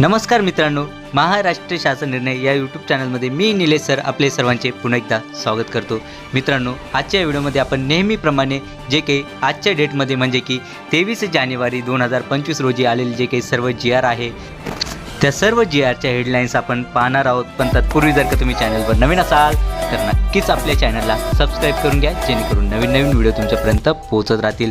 नमस्कार मित्रांनो महाराष्ट्र शासन निर्णय या यूट्यूब चॅनलमध्ये मी निलेश सर आपले सर्वांचे पुन्हा एकदा स्वागत करतो. मित्रांनो आजच्या व्हिडिओमध्ये आपण नेहमीप्रमाणे जे काही आजच्या डेटमध्ये म्हणजे की तेवीस जानेवारी दोन हजार पंचवीस रोजी आलेले जे काही सर्व जी आर आहे त्या सर्व जी आरच्या हेडलाईन्स आपण पाहणार आहोत. पण तत्पूर्वी जर का तुम्ही चॅनलवर नवीन असाल तर नक्कीच आपल्या चॅनलला सबस्क्राईब करून घ्या जेणेकरून नवीन नवीन व्हिडिओ तुमच्यापर्यंत पोहोचत राहतील.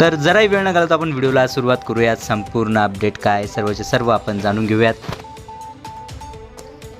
तर जराही वेळ न घालत आपण व्हिडिओला सुरुवात करूयात. संपूर्ण अपडेट काय सर्वचे सर्व आपण जाणून घेऊयात.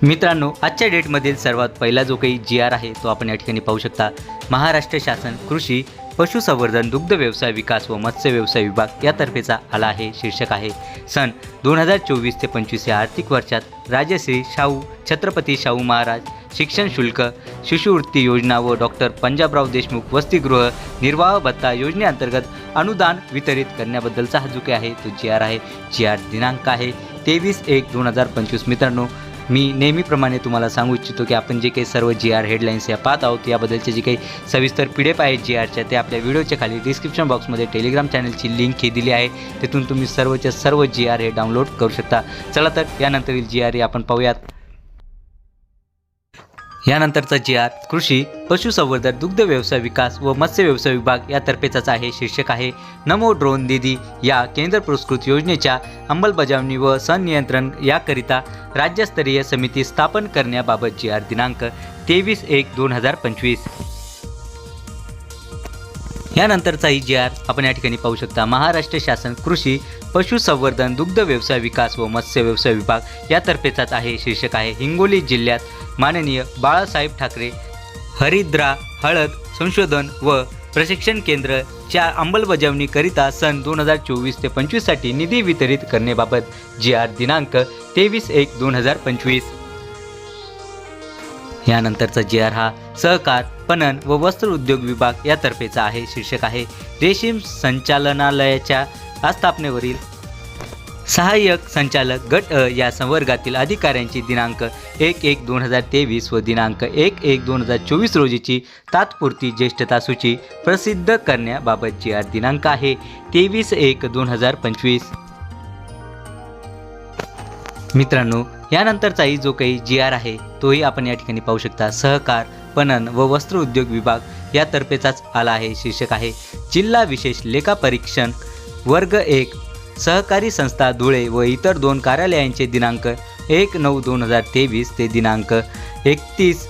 मित्रांनो आजच्या डेटमधील सर्वात पहिला जो काही जी आर आहे तो आपण या ठिकाणी पाहू शकता. महाराष्ट्र शासन कृषी पशुसंवर्धन दुग्ध व्यवसाय विकास व मत्स्य व्यवसाय विभाग यातर्फेचा आला आहे शीर्षक आहे. सन दोन हजार चोवीस ते पंचवीस या आर्थिक वर्षात राजश्री शाहू छत्रपती शाहू महाराज शिक्षण शुल्क शिष्यवृत्ती योजना व डॉक्टर पंजाबराव देशमुख वसतिगृह निर्वाह भत्ता योजनेअंतर्गत अनुदान वितरित करण्याबद्दलचा हा जो काही आहे तो जी आर आहे. जी आर दिनांक आहे तेवीस एक दोन हजार पंचवीस. मित्रांनो मी नेहमीप्रमाणे तुम्हाला सांगू इच्छितो की आपण जे काही सर्व जी आर हेडलाईन्स या पाहत आहोत याबद्दलचे जे काही सविस्तर पी डी एफ आहेत जी आरच्या ते आपल्या व्हिडिओच्या खाली डिस्क्रिप्शन बॉक्समध्ये टेलिग्राम चॅनलची लिंक ही दिली आहे. तिथून तुम्ही सर्वच्या सर्व जी आर हे डाउनलोड करू शकता. चला तर यानंतरील जी आर हे आपण पाहूयात. यानंतरचा जी आर कृषी पशुसंवर्धन दुग्ध व्यवसाय विकास व मत्स्य व्यवसाय विभाग यातर्फेचाच आहे शीर्षक आहे नमो ड्रोन निधी या केंद्र पुरस्कृत योजनेच्या अंमलबजावणी व संनियंत्रण याकरिता राज्यस्तरीय समिती स्थापन करण्याबाबत जी आर दिनांक तेवीस एक दोन हजार पंचवीस. यानंतरचाही जी आर आपण या ठिकाणी पाहू शकता महाराष्ट्र शासन कृषी पशुसंवर्धन दुग्ध व्यवसाय विकास व मत्स्य व्यवसाय विभाग यातर्फेचाच आहे. शीर्षक आहे हिंगोली जिल्ह्यात माननीय बाळासाहेब ठाकरे हरिद्रा हळद संशोधन व प्रशिक्षण केंद्र च्या अंमलबजावणीकरिता सन दोन हजार चोवीस ते पंचवीससाठी निधी वितरित करण्याबाबत जी आर दिनांक तेवीस एक दोन हजार पंचवीस. यानंतरचा जी आर हा सहकार पणन व वस्त्र उद्योग विभाग यातर्फेचा आहे. शीर्षक आहे रेशीम संचालनालयाच्या आस्थापनेवरील सहाय्यक संचालक गट अ या संवर्गातील अधिकाऱ्यांची दिनांक एक एक दोन हजार तेवीस व दिनांक एक एक दोन हजार चोवीस रोजीची तात्पुरती ज्येष्ठता सूची प्रसिद्ध करण्याबाबत जी आर दिनांक आहे. तेवीस एक दोन हजार पंचवीस. मित्रांनो यानंतरचाही जो काही जी आर आहे तोही आपण या ठिकाणी पाहू शकता. सहकार पणन व वस्त्र उद्योग विभाग यातर्फेचाच आला आहे शीर्षक आहे. जिल्हा विशेष लेखापरीक्षण वर्ग एक सहकारी संस्था धुळे व इतर दोन कार्यालयांचे दिनांक एक नऊ दोन हजार तेवीस ते दिनांक एकतीस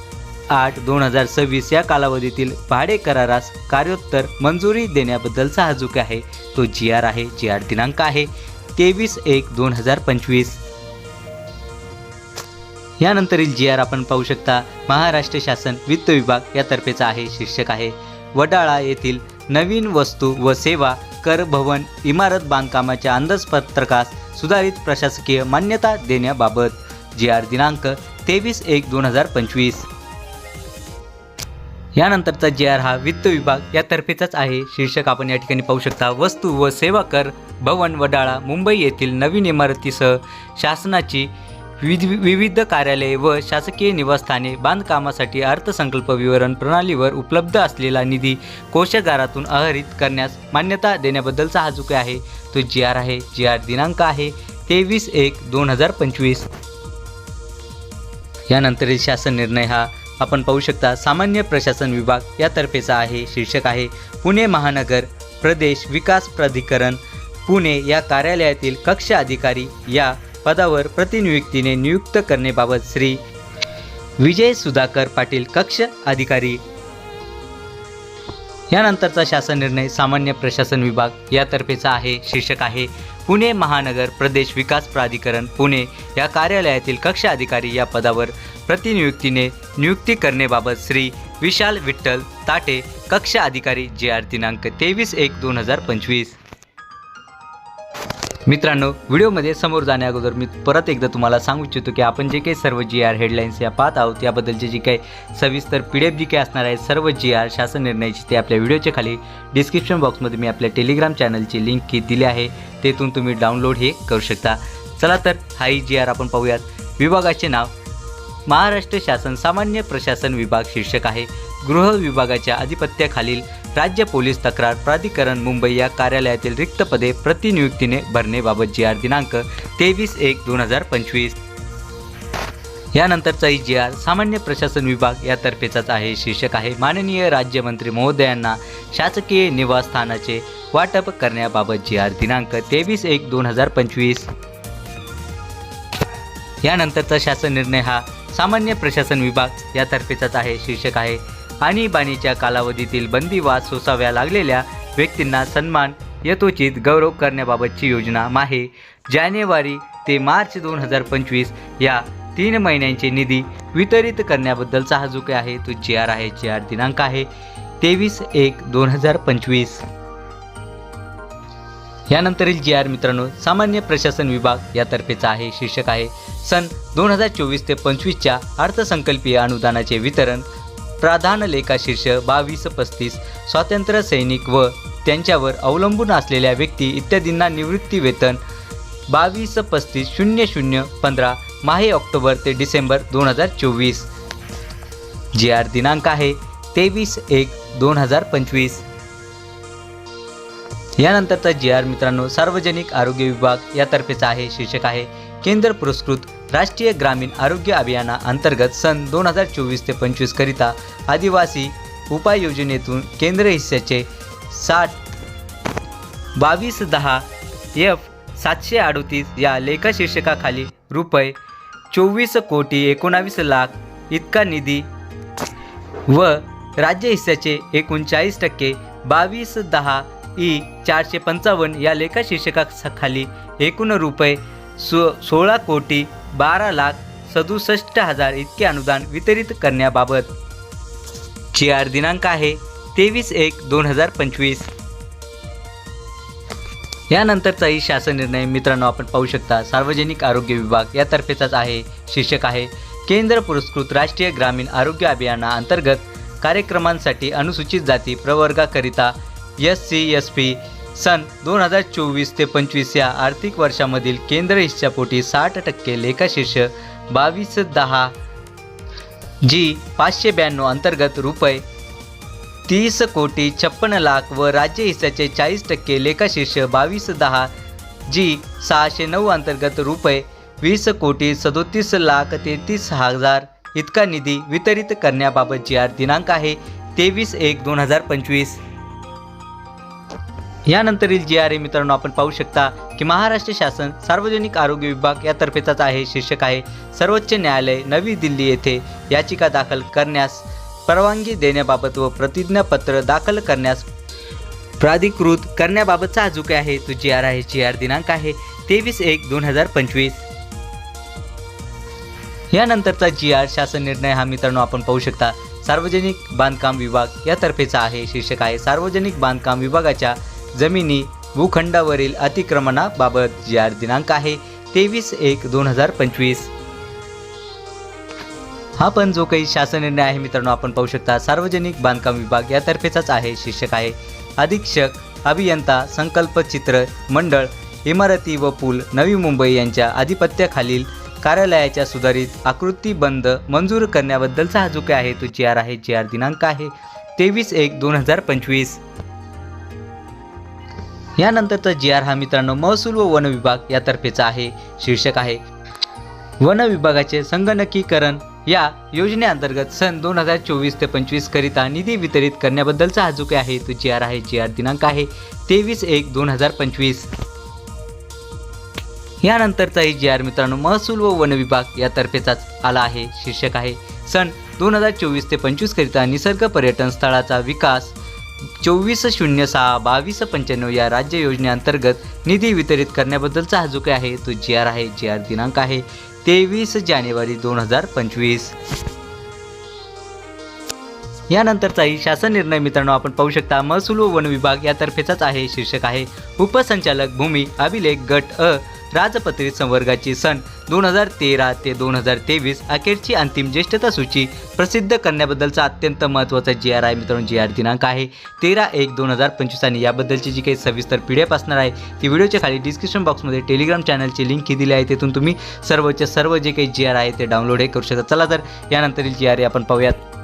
आठ दोन हजार सव्वीस या कालावधीतील भाडे करारास कार्योत्तर मंजुरी देण्याबद्दलचा साहजूक आहे. तो जी आर आहे जी आर दिनांक आहे तेवीस एक दोन हजार पंचवीस. यानंतरील जी आर आपण पाहू शकता महाराष्ट्र शासन वित्त विभाग यातर्फेचा आहे शीर्षक आहे. वडाळा येथील नवीन वस्तू व सेवा कर भवन इमारत बांधकामाच्या अंदाजपत्रकास सुधारित प्रशासकीय मान्यता देण्याबाबत जी आर दिनांक तेवीस एक दोन हजार पंचवीस. यानंतरचा जी आर हा वित्त विभाग यातर्फेचाच आहे. शीर्षक आपण या ठिकाणी पाहू शकता वस्तू व सेवा कर भवन वडाळा मुंबई येथील नवीन इमारतीसह शासनाची विविध विविध कार्यालये व शासकीय निवासस्थाने बांधकामासाठी अर्थसंकल्प विवरण प्रणालीवर उपलब्ध असलेला निधी कोषागारातून आहरित करण्यास मान्यता देण्याबद्दलचा हा चुके आहे. तो जी आर आहे. जी आर दिनांक आहे तेवीस एक दोन हजार पंचवीस. यानंतरील शासन निर्णय हा आपण पाहू शकता. सामान्य प्रशासन विभाग यातर्फेचा आहे. शीर्षक आहे पुणे महानगर प्रदेश विकास प्राधिकरण पुणे या कार्यालयातील कक्ष अधिकारी या पदावर प्रतिनियुक्तीने नियुक्त करण्याबाबत श्री विजय सुधाकर पाटील कक्ष अधिकारी. यानंतरचा शासन निर्णय सामान्य प्रशासन विभाग यातर्फेचा आहे शीर्षक आहे. पुणे महानगर प्रदेश विकास प्राधिकरण पुणे या कार्यालयातील कक्ष अधिकारी या पदावर प्रतिनियुक्तीने नियुक्ती करण्याबाबत श्री विशाल विठ्ठल ताटे कक्ष अधिकारी जे आर दिनांक तेवीस एक दोन हजार पंचवीस. मित्रांनो व्हिडिओमध्ये समोर जाण्या अगोदर मी परत एकदा तुम्हाला सांगू इच्छितो की आपण जे काही सर्व जी आर हेडलाईन्स या पाहत आहोत याबद्दलचे जी काही सविस्तर पी डी एफ जी काही असणार आहे सर्व जी आर शासन निर्णयाची ते आपल्या व्हिडिओच्या खाली डिस्क्रिप्शन बॉक्समध्ये मी आपल्या टेलिग्राम चॅनलची लिंक ही दिली आहे. तेथून तुम्ही डाउनलोड हे करू शकता. चला तर हाही जी आर आपण पाहूयात. विभागाचे नाव. महाराष्ट्र शासन सामान्य प्रशासन विभाग शीर्षक आहे. गृह विभागाच्या अधिपत्याखालील राज्य पोलीस तक्रार प्राधिकरण मुंबई या कार्यालयातील रिक्त पदे प्रतिनियुक्तीने भरणेबाबत जी आर दिनांक तेवीस एक दोन हजार पंचवीस. यानंतरचा जी आर सामान्य प्रशासन विभाग यातर्फेचाच आहे. शीर्षक आहे माननीय राज्यमंत्री महोदयांना शासकीय निवासस्थानाचे वाटप करण्याबाबत जी आर दिनांक तेवीस एक दोन हजार पंचवीस. यानंतरचा शासन निर्णय हा सामान्य प्रशासन विभाग यातर्फेचाच आहे. शीर्षक आहे आणीबाणीच्या कालावधीतील बंदीवास सोसाव्या लागलेल्या व्यक्तींना सन्मान यथोचित गौरव करण्याबाबतची योजना आहे जानेवारी ते मार्च दोन हजार पंचवीस या तीन महिन्यांचे निधी वितरित करण्याबद्दलचा हा जो काही आहे. तो जी आर आहे जी आर दिनांक आहे तेवीस एक दोन हजार पंचवीस. यानंतरील जी आर मित्रांनो सामान्य प्रशासन विभाग यातर्फेचा आहे शीर्षक आहे. सन दोन हजार चोवीस ते पंचवीसच्या अर्थसंकल्पीय अनुदानाचे वितरण प्राधान लेखा शीर्ष बावीस पस्तीस स्वातंत्र्य सैनिक व त्यांच्यावर अवलंबून असलेल्या व्यक्ती इत्यादींना निवृत्ती वेतन बावीस पस्तीस शून्य शून्य पंधरा माहे ऑक्टोबर ते डिसेंबर दोन हजार चोवीस. जी आर दिनांक आहे तेवीस एक दोन हजार पंचवीस. यानंतरचा जी आर मित्रांनो सार्वजनिक आरोग्य विभाग यातर्फेचा आहे शीर्षक आहे केंद्र पुरस्कृत राष्ट्रीय ग्रामीण आरोग्य अभियाना अंतर्गत सन दोन हजार चोवीस ते पंचवीस करिता आदिवासी उपाययोजनेतून केंद्र हिस्स्याचे साठ बावीस दहा एफ सातशे अडोतीस या लेखा शीर्षकाखाली रुपये चोवीस कोटी एकोणावीस लाख इतका निधी व राज्य हिस्स्याचे एकोणचाळीस टक्के बावीस दहा ई चारशे पंचावन्न या लेखा शीर्षकाखाली एकूण रुपये सो सोळा कोटी बारा लाख सदुसष्ट हजार इतके अनुदान वितरित करण्याबाबत. जी आर दिनांक आहे तेवीस एक दोन हजार पंचवीस. यानंतरचाही शासन निर्णय मित्रांनो आपण पाहू शकता. सार्वजनिक आरोग्य विभाग यातर्फेचाच आहे. शीर्षक आहे केंद्र पुरस्कृत राष्ट्रीय ग्रामीण आरोग्य अभियाना अंतर्गत कार्यक्रमांसाठी अनुसूचित जाती प्रवर्गाकरिता एस सी एस पी सन दोन हजार चोवीस ते पंचवीस या आर्थिक वर्षामधील केंद्र हिश्च्यापोटी साठ टक्के लेखाशीर्ष बावीस दहा जी पाचशे ब्याण्णव अंतर्गत रुपये तीस कोटी छप्पन्न लाख व राज्य हिस्साचे चाळीस टक्के लेखाशीर्ष बावीस दहा जी सहाशे नऊ अंतर्गत रुपये वीस कोटी सदोतीस लाख तेहतीस हजार इतका निधी वितरित करण्याबाबत जी आर दिनांक आहे तेवीस एक दोन हजार पंचवीस. यानंतरील जी आर ए मित्रांनो आपण पाहू शकता की महाराष्ट्र शासन सार्वजनिक आरोग्य विभाग यातर्फेचाच आहे शीर्षक आहे सर्वोच्च न्यायालय नवी दिल्ली येथे याचिका दाखल करण्यास परवानगी देण्याबाबत व प्रतिज्ञापत्र दाखल करण्यास प्राधिकृत करण्याबाबतचा जो काही आहे. तो जी आर आहे जी आर दिनांक आहे तेवीस एक दोन हजार पंचवीस. यानंतरचा जी आर शासन निर्णय हा मित्रांनो आपण पाहू शकता सार्वजनिक बांधकाम विभाग यातर्फेचा आहे शीर्षक आहे सार्वजनिक बांधकाम विभागाच्या जमिनी भूखंडावरील अतिक्रमणाबाबत जी आर दिनांक आहे तेवीस एक दोन हजार पंचवीस. हा पण जो काही शासन निर्णय आहे मित्रांनो आपण पाहू शकता सार्वजनिक बांधकाम विभाग यातर्फेचाच आहे शीर्षक आहे. अधीक्षक अभियंता संकल्प चित्र मंडळ इमारती व पूल नवी मुंबई यांच्या आधिपत्याखालील कार्यालयाच्या सुधारित आकृतीबंद मंजूर करण्याबद्दलचा हा जो काही आहे तो जी आर आहे जी आर दिनांक आहे तेवीस एक दोन हजार पंचवीस. यानंतरचा जी आर हा मित्रांनो महसूल व वन विभाग यातर्फेचा आहे शीर्षक आहे. वन विभागाचे संगणकीकरण या योजनेअंतर्गत सन दोन हजार चोवीस ते पंचवीस करिता निधी वितरित करण्याबद्दलचा हा जो काही आहे तो जी आर आहे जी आर दिनांक आहे तेवीस एक दोन हजार पंचवीस. यानंतरचाही जी आर मित्रांनो महसूल व वन विभाग यातर्फेचाच आला आहे शीर्षक आहे. सन दोन हजार चोवीस ते पंचवीस करिता निसर्ग पर्यटन स्थळाचा विकास चोवीस शून्य सहा बावीस पंच्याण्णव या राज्य योजनेअंतर्गत निधी वितरित करण्याबद्दलचा हा जो काही आहे तो जी आर आहे जी आर दिनांक आहे तेवीस जानेवारी दोन हजार पंचवीस. यानंतरचाही शासन निर्णय मित्रांनो आपण पाहू शकता महसूल व वन विभाग यातर्फेचाच आहे शीर्षक आहे उपसंचालक भूमी अभिलेख गट अ. राजपत्रित संवर्गाची सन दोन हजार तेरा ते दोन हजार तेवीस अखेरची अंतिम ज्येष्ठता सूची प्रसिद्ध करण्याबद्दलचा अत्यंत महत्त्वाचा जी आर आहे मित्रांनो जी आर दिनांक आहे. तेरा एक दोन हजार पंचवीस आणि याबद्दलची जी काही सविस्तर पी डी एफ असणार आहे ती व्हिडिओच्या खाली डिस्क्रिप्शन बॉक्समध्ये टेलिग्राम चॅनलची लिंक ही दिली आहे तिथून तुम्ही सर्वच्या सर्व जे काही जी आर आहे ते डाउनलोड हे करू शकता. चला तर यानंतरील जी आर आपण पाहूयात.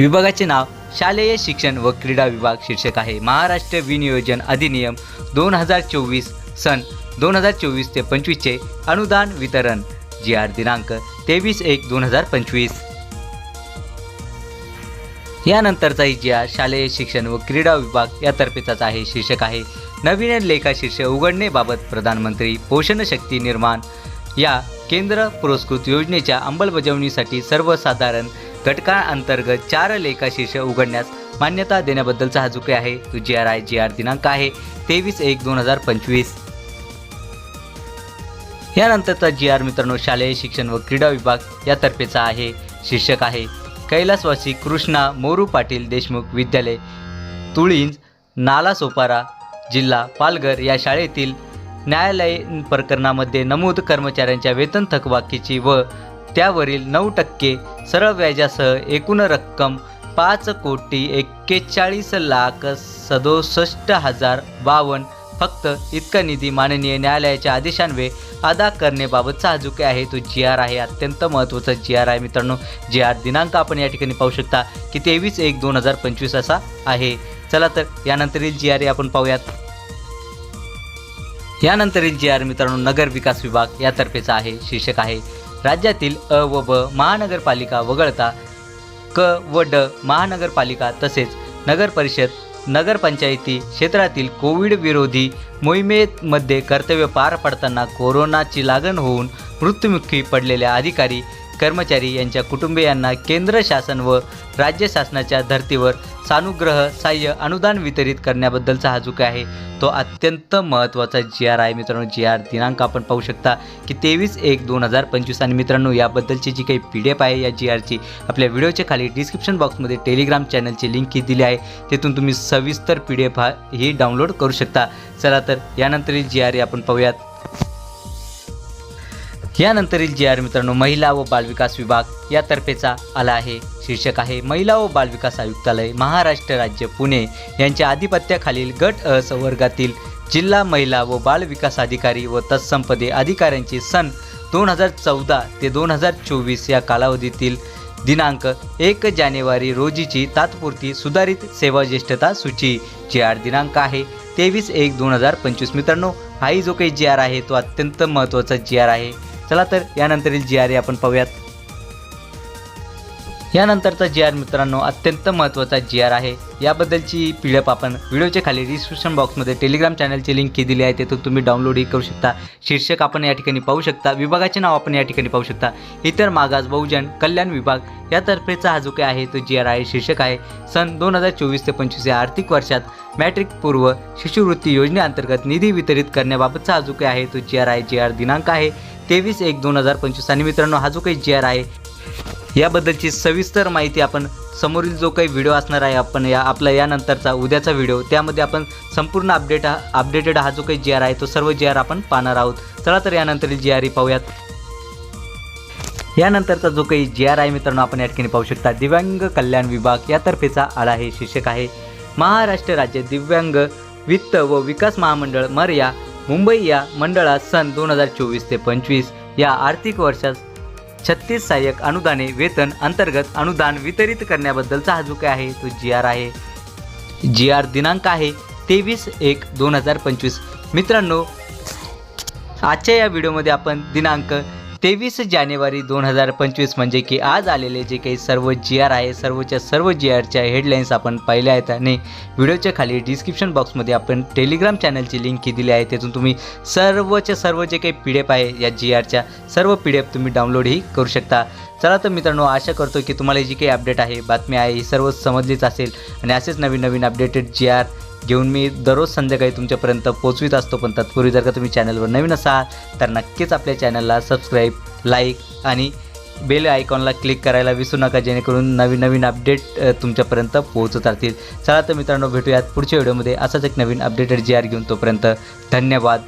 विभागाचे नाव शालेय शिक्षण व क्रीडा विभाग शीर्षक आहे. महाराष्ट्र विनियोजन अधिनियम दोन हजार चोवीस सन दोन हजार चोवीस ते पंचवीसचे अनुदान वितरण. जी आर दिनांक तेवीस एक दोन हजार पंचवीस. यानंतरचाही जी आर शालेय शिक्षण व क्रीडा विभाग यातर्फेचाच आहे शीर्षक आहे. नवीन लेखा शीर्ष उघडणेबाबत प्रधानमंत्री पोषण शक्ती निर्माण. या केंद्र पुरस्कृत योजनेच्या अंमलबजावणीसाठी सर्वसाधारण घटकाअंतर्गत चार लेखाशीर्ष उघडण्यास मान्यता देण्याबद्दलचा हा झुके आहे. तो G R I G R दिनांक आहे तेवीस एक दोन हजार पंचवीस. यानंतरचा जी आर मित्रांनो शालेय शिक्षण व क्रीडा विभाग यातर्फेचा आहे शीर्षक आहे. कैलासवासी कृष्णा मोरू पाटील देशमुख विद्यालय तुळींज नालासोपारा जिल्हा पालघर या शाळेतील न्यायालयीन प्रकरणामध्ये नमूद कर्मचाऱ्यांच्या वेतन थकबाकीची व त्यावरील नऊ टक्के सरळ व्याजासह एकूण रक्कम पाच कोटी एक्केचाळीस लाख सदुसष्ट हजार बावन्न. फक्त इतका निधी माननीय न्यायालयाच्या आदेशान्वये अदा करण्याबाबतचा हा जो काही आहे. तो जी आर आहे. अत्यंत महत्त्वाचा जी आर आहे मित्रांनो. जी आर दिनांक आपण या ठिकाणी पाहू शकता की तेवीस एक दोन हजार पंचवीस असा आहे. चला तर यानंतरील जी आर आपण पाहूयात. यानंतरील जी आर मित्रांनो नगर विकास विभाग यातर्फेचा आहे शीर्षक आहे. राज्यातील अ व ब महानगरपालिका वगळता क व ड महानगरपालिका तसेच नगरपरिषद नगरपंचायती क्षेत्रातील कोविड विरोधी मोहिमेमध्ये कर्तव्य पार पडताना कोरोनाची लागण होऊन मृत्युमुखी पडलेल्या अधिकारी कर्मचारी यांच्या कुटुंबियांना केंद्र शासन व राज्य शासनाच्या धर्तीवर सानुग्रह साह्य अनुदान वितरित करण्याबद्दलचा हा जो काय आहे तो अत्यंत महत्त्वाचा जी आर आहे मित्रांनो. जी आर दिनांक आपण पाहू शकता की तेवीस एक दोन हजार पंचवीस आणि मित्रांनो याबद्दलची जी काही पी डी एफ आहे या जी आरची आपल्या व्हिडिओच्या खाली डिस्क्रिप्शन बॉक्समध्ये टेलिग्राम चॅनलची लिंक ही दिली आहे. तिथून तुम्ही सविस्तर पी डी एफ हा ही डाउनलोड करू शकता. चला तर यानंतरही जी आर आपण पाहूयात. यानंतरील जी आर मित्रांनो महिला व बालविकास विभाग यातर्फेचा आला आहे. शीर्षक आहे महिला व बालविकास आयुक्तालय महाराष्ट्र राज्य पुणे यांच्या आधिपत्याखालील गट अ संवर्गातील जिल्हा महिला व बाल विकास अधिकारी व तत्संपदे अधिकाऱ्यांची सन दोन हजार चौदा ते दोन हजार चोवीस या कालावधीतील दिनांक एक जानेवारी रोजीची तात्पुरती सुधारित सेवा ज्येष्ठता सूची. जी आर दिनांक आहे तेवीस एक दोन हजार पंचवीस. मित्रांनो हाही जो काही जी आर आहे तो अत्यंत महत्त्वाचा जी आर आहे. चला तर यानंतरील जी आर आपण पाहूयात. यानंतरचा जी आर मित्रांनो अत्यंत महत्त्वाचा जी आर आहे. याबद्दलची पी डी एफ आपण व्हिडिओच्या खाली डिस्क्रिप्शन बॉक्समध्ये टेलिग्राम चॅनलची लिंक दिली आहे. तिथून तुम्ही डाउनलोडही करू शकता. शीर्षक आपण या ठिकाणी पाहू शकता. विभागाचे नाव आपण या ठिकाणी पाहू शकता. इतर मागास बहुजन कल्याण विभाग यातर्फेचा हा जो काही आहे तो जी आर आहे शीर्षक आहे. सन दोन हजार चोवीस ते पंचवीस या आर्थिक वर्षात मॅट्रिक पूर्व शिष्यवृत्ती योजनेअंतर्गत निधी वितरित करण्याबाबतचा हा जो काही आहे तो जी आर आहे जी आर दिनांक आहे. तेवीस एक दोन हजार पंचवीस आणि मित्रांनो हा जो काही जी आर आहे याबद्दलची सविस्तर माहिती आपण समोरील जो काही व्हिडिओ असणार आहे आपण या आपला यानंतरचा उद्याचा व्हिडिओ त्यामध्ये आपण संपूर्ण अपडेट हा अपडेटेड हा जो काही जी आर आहे तो सर्व जी आर आपण पाहणार आहोत. चला तर यानंतरील जी आर पाहूयात. यानंतरचा जो काही जी आर आहे मित्रांनो आपण या ठिकाणी पाहू शकता. दिव्यांग कल्याण विभाग यातर्फेचा आळा हे शीर्षक आहे. महाराष्ट्र राज्य दिव्यांग वित्त व विकास महामंडळ मर या मुंबई या मंडळात सन दोन हजार चोवीस ते पंचवीस या आर्थिक वर्षात छत्तीस सहाय्यक अनुदाने वेतन अंतर्गत अनुदान वितरित करण्याबद्दलचा हा जो काय आहे तो जी आर आहे. जी आर दिनांक आहे तेवीस एक दोन हजार पंचवीस. मित्रांनो आजच्या या व्हिडिओमध्ये आपण दिनांक तेवीस जानेवारी दोन हजार पंचवीस म्हणजे की आज आलेले जे काही सर्व जी आर आहे सर्वच्या सर्व जी आरच्या हेडलाईन्स आपण पाहिल्या आहेत आणि व्हिडिओच्या खाली डिस्क्रिप्शन बॉक्समध्ये आपण टेलिग्राम चॅनलची लिंक दिली आहे. त्यातून तुम्ही सर्वच्या सर्व जे काही पी डी एफ आहे या जी आरच्या सर्व पी डी एफ तुम्ही डाउनलोडही करू शकता. चला तर मित्रांनो आशा करतो की तुम्हाला जी काही अपडेट आहे बातमी आहे ही सर्व समजलीच असेल. आणि असेच नवीन नवीन अपडेटेड जी आर घेऊन मी दररोज संध्याकाळी तुमच्यापर्यंत पोचवीत असतो. पण तत्पूर्वी जर का तुम्ही चॅनलवर नवीन असाल तर नक्कीच आपल्या चॅनलला सबस्क्राईब लाईक आणि बेल आयकॉनला क्लिक करायला विसरू नका जेणेकरून नवीन नवीन अपडेट तुमच्यापर्यंत पोहोचत राहतील. चला तर मित्रांनो भेटूयात पुढच्या व्हिडिओमध्ये असाच एक नवीन अपडेटेड जी आर घेऊन तोपर्यंत धन्यवाद.